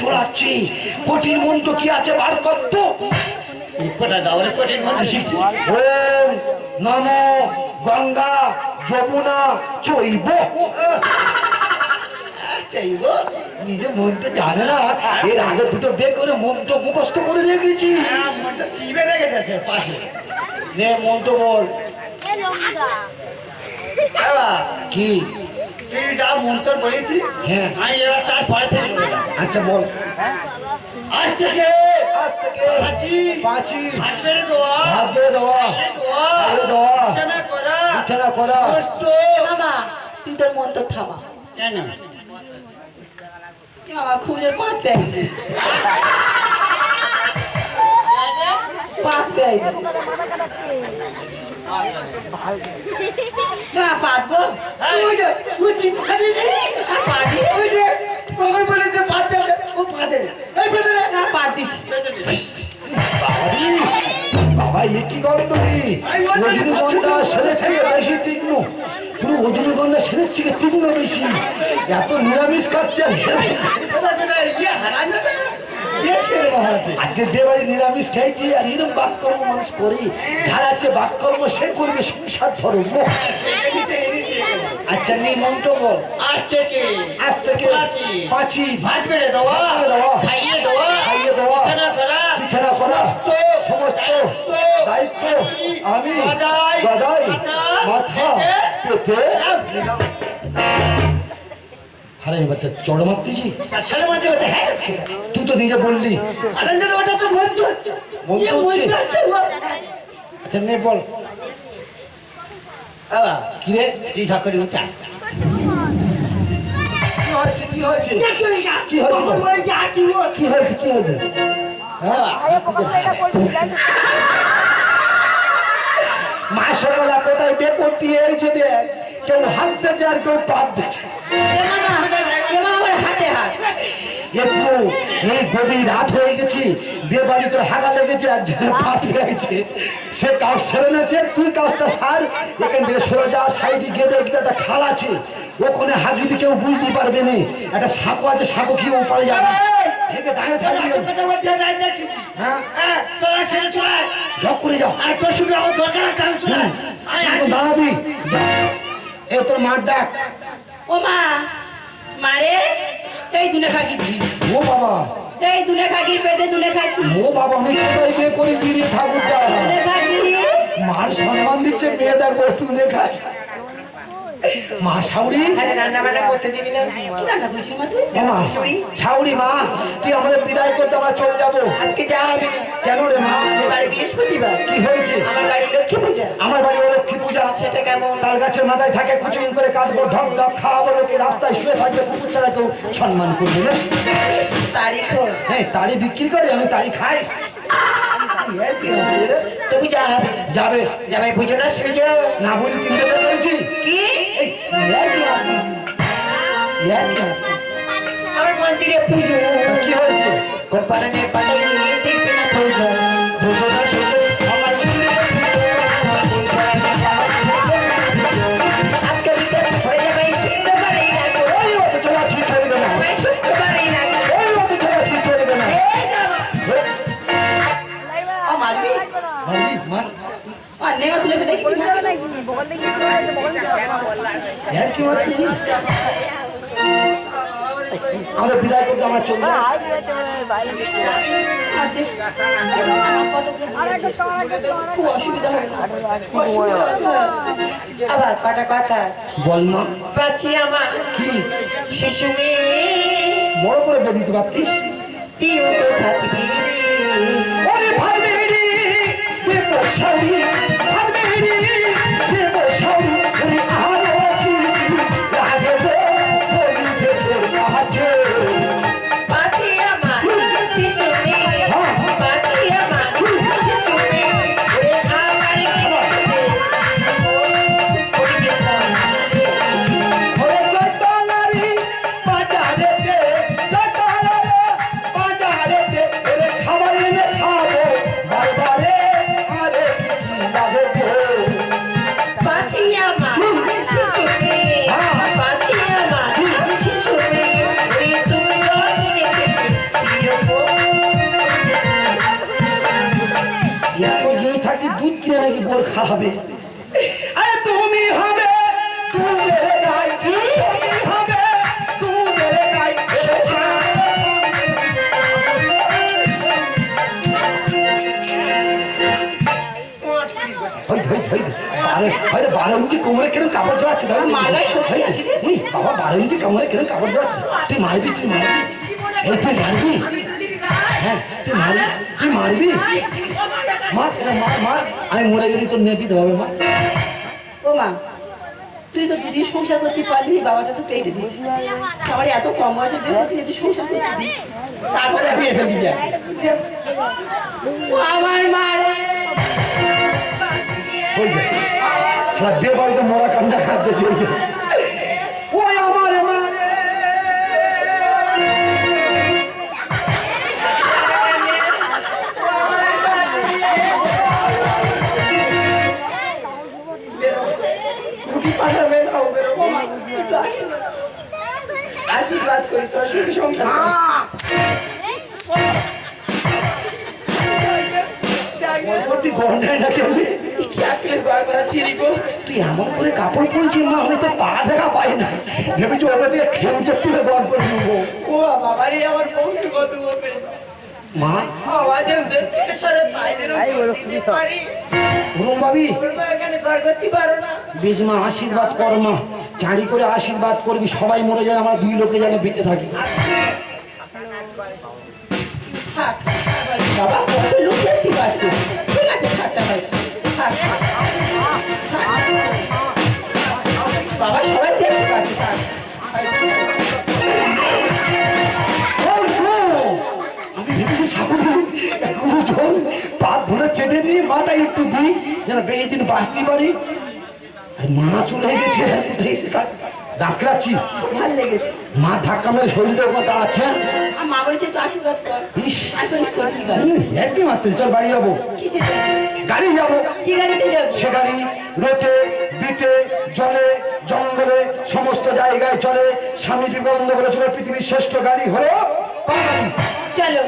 চড়াচ্ছি কঠিন মন্ত্র কি আছে? বার করত কোটা দাওরে কঠিন মন্ত্র? শিখছি ওম নম গঙ্গা যমুনা চৈব। চাইব নিজে মন্ত্র জানে না এর আগে দুটো বে করে মুখস্থ করে রেখেছি। হ্যাঁ মনটা চিবে রেখে যাচ্ছে পাশে। নে বল। কি? তুই যা মন্ত্র বলেছি হ্যাঁ। আমি এবার তার। আচ্ছা বল। আজ থেকে আজ থেকে পাঁচি পাঁচি হাত বেড়ে দেওয়া হাত দিয়ে। দেওয়া হাত দেওয়া বিছানা করা। বিছানা করা। সমস্ত মামা তুই তোর মন তো থামা। কেন? মামা খুব জোর পাত পেয়েছে। পাত পেয়েছে ওই যে পাঁচি ওই যে। কখন বলেছে পাঁচ দেবে ও পাঁচে এই পেছনে না দিচ্ছি। বাবারি, বাবা এ কি গন্ধ রে? রজনীগন্ধা সেরে থেকে বেশি তীক্ষ্ণ। পুরো রজনীগন্ধা সেরের থেকে তীক্ষ্ণ বেশি। এত নিরামিষ খাচ্ছে ইয়ে হারাম না ইয়ে আজকে বেবাড়ি নিরামিষ খাইছি আর এরকম বাক্যর্ম মানুষ করি। যার আছে বাক্যর্ম সে করবে সংসার ধর্ম। এদিকে। আচ্ছা নেই মন্ত্র বল আজ থেকে। আজ থেকে পাঁচি ভাত বেড়ে দেওয়া। দেওয়া, খাইয়ে দেওয়া। খাইয়ে দেওয়া, বিছানা করা বিছানা করা, সমস্ত সমস্ত দায়িত্ব আমি গদাই, গদাই মাথা, পেতে, আরে বাচ্চা চড় মারতেছি। হ্যাঁ? তুই তো নিজে বললি। আরে ওটা তো মন্ত্র মন্ত্র হচ্ছে? মন্ত্র হচ্ছে। ও। আচ্ছা নে বল। বাবা কি রে তুই ঠাকুর উঠা। কি হয়েছে কি হয়েছে? কি হয়েছে? হ্যাঁ মা সকালে কোথায় বেপত্তি এসেছে দেখ কেউ হাত দিয়েছে আর কেউ পাত দিয়েছে এ মামা এ মামা আমার হাতে হাত একটু এই গভীর রাত হয়ে গেছে, বিয়ে বাড়ি করে হাগা লেগেছে, আর পাত গেছে সে কাজ সেরে নেছে তুই কাজটা সার, এখান থেকে সরে যা, সাইডে গিয়ে দেখবি একটা খাল আছে, ওখানে হাগিবি কেউ বুঝতে পারবে না। একটা সাঁকো আছে সাঁকো খেয়ে ওপারে যাবে? হ্যাঁ? এ মার ডাক। ও মা, মারে? এই দুলেখা খাকিছি ও বাবা। এই দুলেখা খাকি পেটে দুলেখা খাকি ও বাবা আমি কোথায় বিয়ে করে? দিদি ঠাকুর দা দুলে মার সম্মান দিচ্ছে মেয়ে দেখো তুলে খায় মা সাউরি রান্না বান্না করতে দিবি না? কি মা তুই? মা সাউরি মা তুই আমাদের বিদায় করতে আমরা চলে যাব। আজকে যা হবে। কেন রে মা? এবারে বৃহস্পতিবার। কি হয়েছে? আমার বাড়ি লক্ষ্মী পূজা। আমার বাড়ি লক্ষ্মী পূজা। সেটা কেমন? তাল গাছের মাথায় থাকে কুচুং করে কাটবো ঢক ঢক খাওয়াবো লোকে রাস্তায় শুয়ে থাকবে কুকুর ছাড়া কেউ সম্মান করবে না। তারিখ হ্যাঁ তাড়ি বিক্রি করে আমি তাড়ি খাই? তুমি যাবে যাবে। যাবে বুঝো না সেজো না বলি কিনতে পেরেছি কি? আমার মন্দিরে পুজো কি হয়েছে? কোপারানে পাঠাই মারতেছি? বিদায় করতে আমার চলবে খুব অসুবিধা আবার কটা কথা বল মা। পাচ্ছি আমার কি? শিশু বড় করে বেঁধে দিতে পারতিস? তিন ভাদমেরি দেব বারো ইঞ্চি কোমরে কেন কাপড় জড়াচ্ছে বাবা বারো ইঞ্চি কোমরে কেন কাপড় জড়াচ্ছে তুই মারবি? তুই মারবি এই তুই মারবি হ্যাঁ তুই মারবি তুই মারবি মার সেটা মার মার আমি মরে গেলি তোর নেপি হবে মা ও মা তুই তো যদি সংসার করতে পারলি, বাবাটা তো পেয়ে দিয়েছি সবার এত কম বয়সে বিয়ে করতে যদি সংসার করতে দিই তারপরে আমি এটা দিবি আমার মা বাড়িতে মরা কান্দা খাদ্যছি তুই এমন করে কাপড় পরছিস মা আমি তো পা দেখা পাই না ভেবেছি ওর দিকে খেমচে তুলে করে নেব। ও বাবা রে আমার বউকে কত বলবে? মা? আওয়াজের দেখতে সরে বাইরের দিতে পারি। রুম ভাবি। এখানে ঘর করতে পারো না। বেশ মা আশীর্বাদ কর মা। চাঁড়ি করে আশীর্বাদ করবি সবাই মরে যায় আমরা দুই লোকে যেন বেঁচে থাকি। থাক বাবা লোক দেখতে পাচ্ছে ঠিক আছে ঠাট্টা। আমি ভেবেছি পাত ধরে চেটে দিয়ে মাথায় একটু দিই যেন বেড়ে দিন বাঁচতে পারি মা চলে গেছে কোথায় ডাকলাচ্ছি ভালো লেগেছে। মা ধাক্কা মেরে শরীরে ওখানে দাঁড়াচ্ছে আর মা বলেছে একটু আশীর্বাদ কর। ইস। আশীর্বাদ কর কি গাড়ি হুম, একদম মাত্র চল বাড়ি যাব। গাড়ি যাব। কি গাড়িতে যাবি? সে গাড়ি রোটে বিটে জলে জঙ্গলে সমস্ত জায়গায় চলে। স্বামী বিবেকানন্দ বলেছিল পৃথিবীর শ্রেষ্ঠ গাড়ি হলো পাগাড়ি চলো।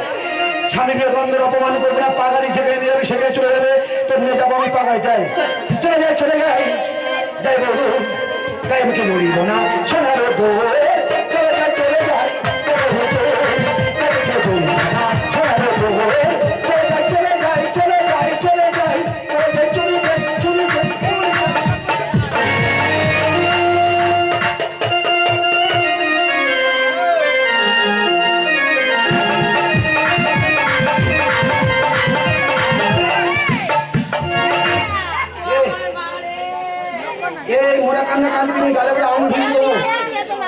স্বামী বিবেকানন্দের অপমান করবে না পাগাড়ি যেখানে নিয়ে যাবে সেখানে চলে যাবে। তো নিয়ে যাব আমি পাগাড়ি যাই। চলে। যাই চলে যাই। যাই বলু তাই আমি কি মরিব না সোনার গো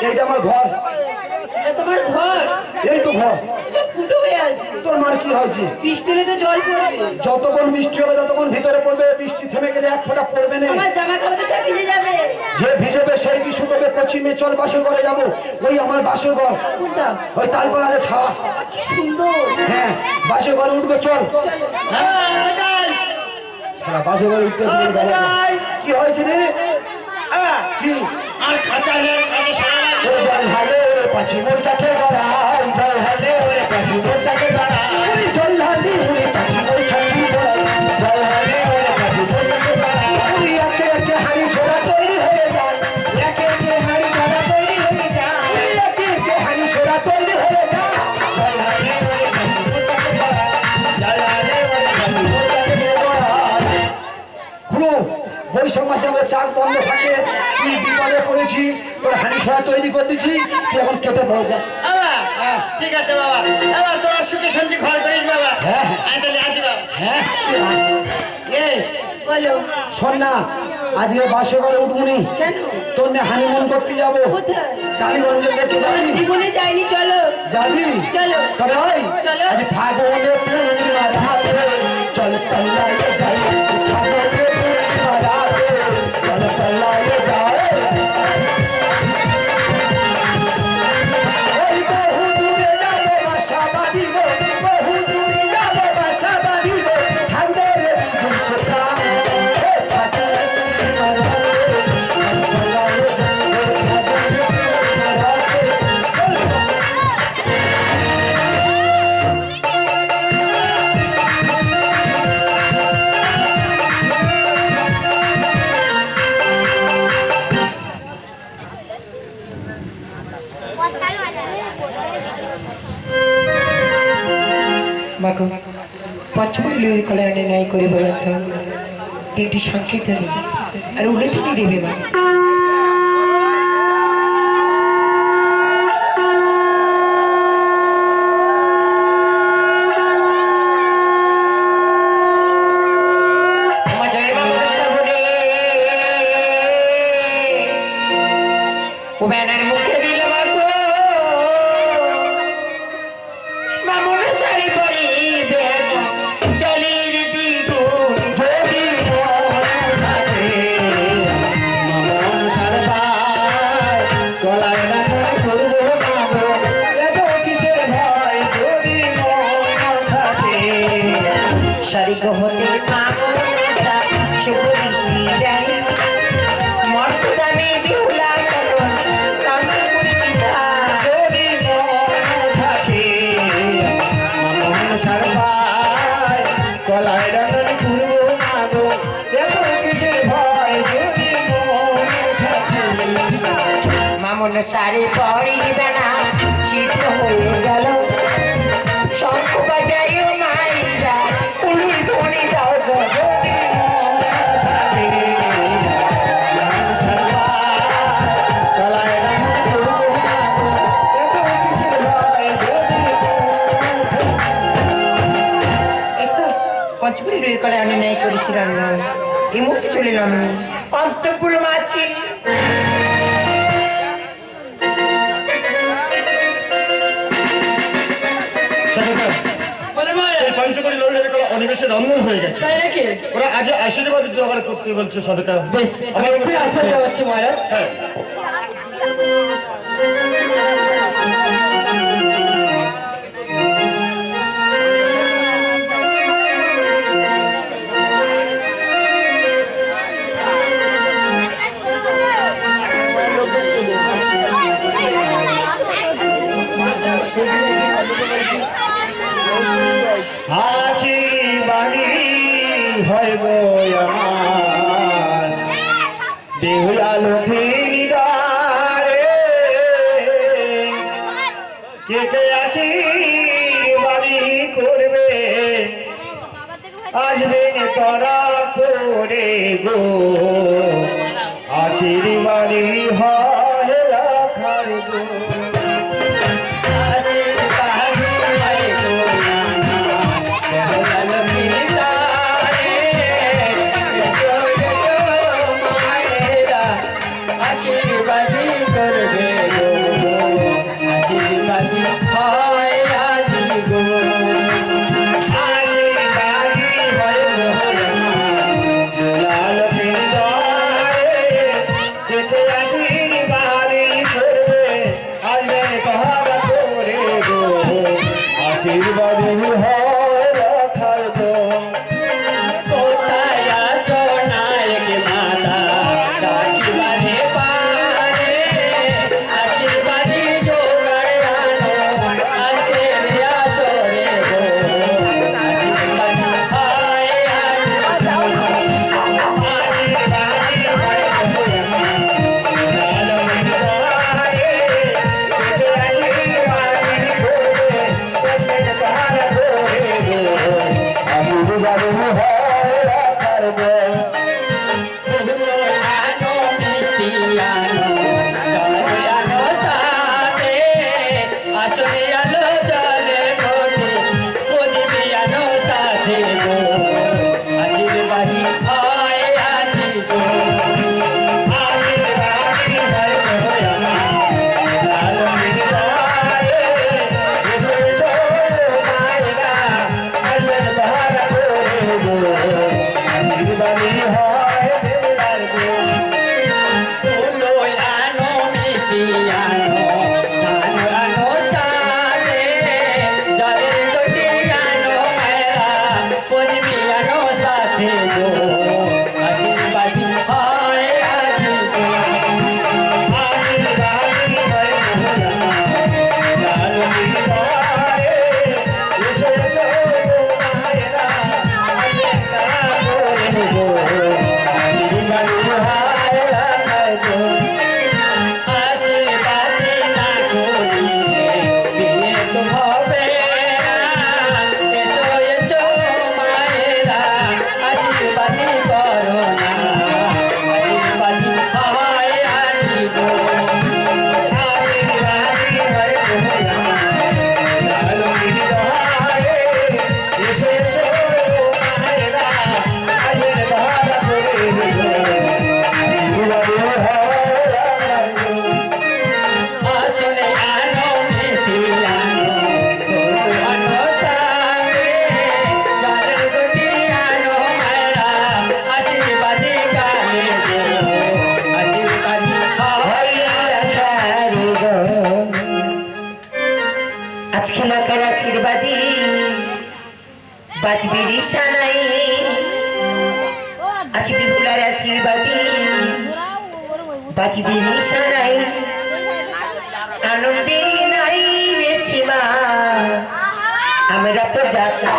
এইটা আমার ঘর। তোমার ঘর? এই তো ঘর। ফুটো হয়ে আছে। তোর মার কি হয়েছে বৃষ্টি হলে তো জল পড়বে। যতক্ষণ বৃষ্টি হবে ততক্ষণ ভিতরে পড়বে। বৃষ্টি থেমে গেলে এক ফোঁটা পড়বে না। আমার জামা কাপড় তো সব ভিজে যাবে। যে ভিজবে সেই কি শুকোবে কচি মেয়ে চল বাসর ঘরে যাব। ওই আমার বাসর ঘর। ওই তালপাড়ালে ছাওয়া কি সুন্দর। হ্যাঁ বাসর ঘরে উঠবে চল। সারা বাসর ঘরে উঠতে। কি হয়েছে রে? কি? আর খাঁচা নেন খাঁচা সারা ও দল ভালো পাঁচি মোর কাছে বাড়াই পাঁচি মোর কাছে বাড়াই পড়েছি তোর হাঁড়ি তৈরি করে দিচ্ছি তুই এখন কেটে পড়ে যা বাবা ঠিক আছে বাবা। বাবা তোরা সুখে শান্তি ঘর করিস বাবা। হ্যাঁ। আমি তাহলে আসি বাবা। হ্যাঁ বলো। শোন না আজকে বাসে করে উঠবুনি। কেন? তোর নিয়ে হানিমুন করতে যাব। জীবনে যাইনি চলো। যাবি? চলো। তবে ওই চলো। আজ ফাগুনে চল তল্লায় যাই। একটি সংকেতনী আর উলতনী দেবে মা শাড়ি পরিবে না শীত হয়ে গেল। শঙ্খ বাজাইও মাইরা উলুর ধনি দাও পঞ্চপুরি রুইয়ের কলে আমি ন্যায় করেছিলাম এই মুখে চলিলাম অন্তপুর মাছি অন্ধ হয়ে গেছে। তাই নাকি? ওরা আজ আশীর্বাদ জোগাড় করতে বলছে সরকার বেশ আমার আসবে মহারাজ। হ্যাঁ। বাড়ি করবে। আসবেন তারা করে গো। আশীর্বাড়ি বাদী বাঁচবি রিসানাই আজবি ভুলার আশীর্বাদী বাঁচবি রিসানাই আনন্দের নাই রে আমরা প্রজাতা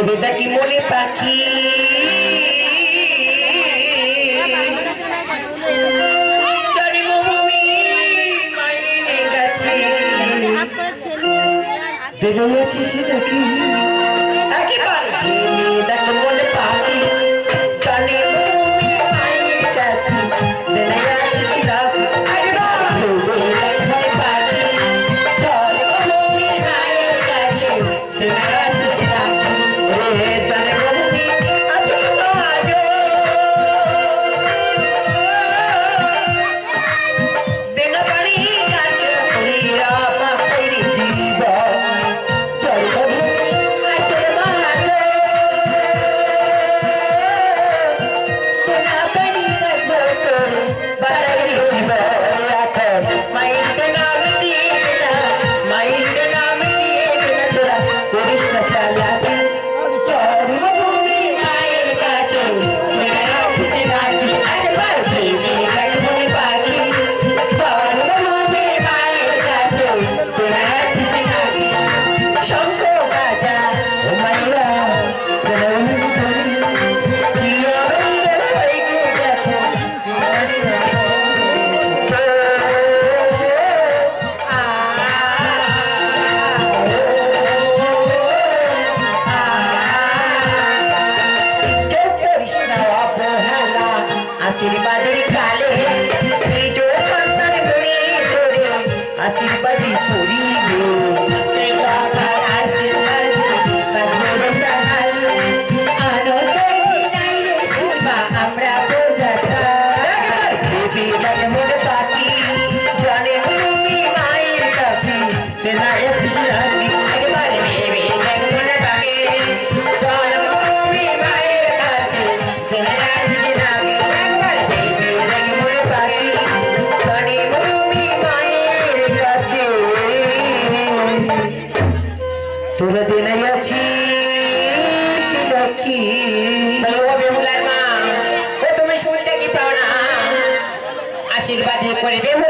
ভেবে থাকি মনে পাখি। বেরিয়েছি দেখি। কি ও বেহুলার মা ও তুমি শুনলে কি পাও না আশীর্বাদ করবে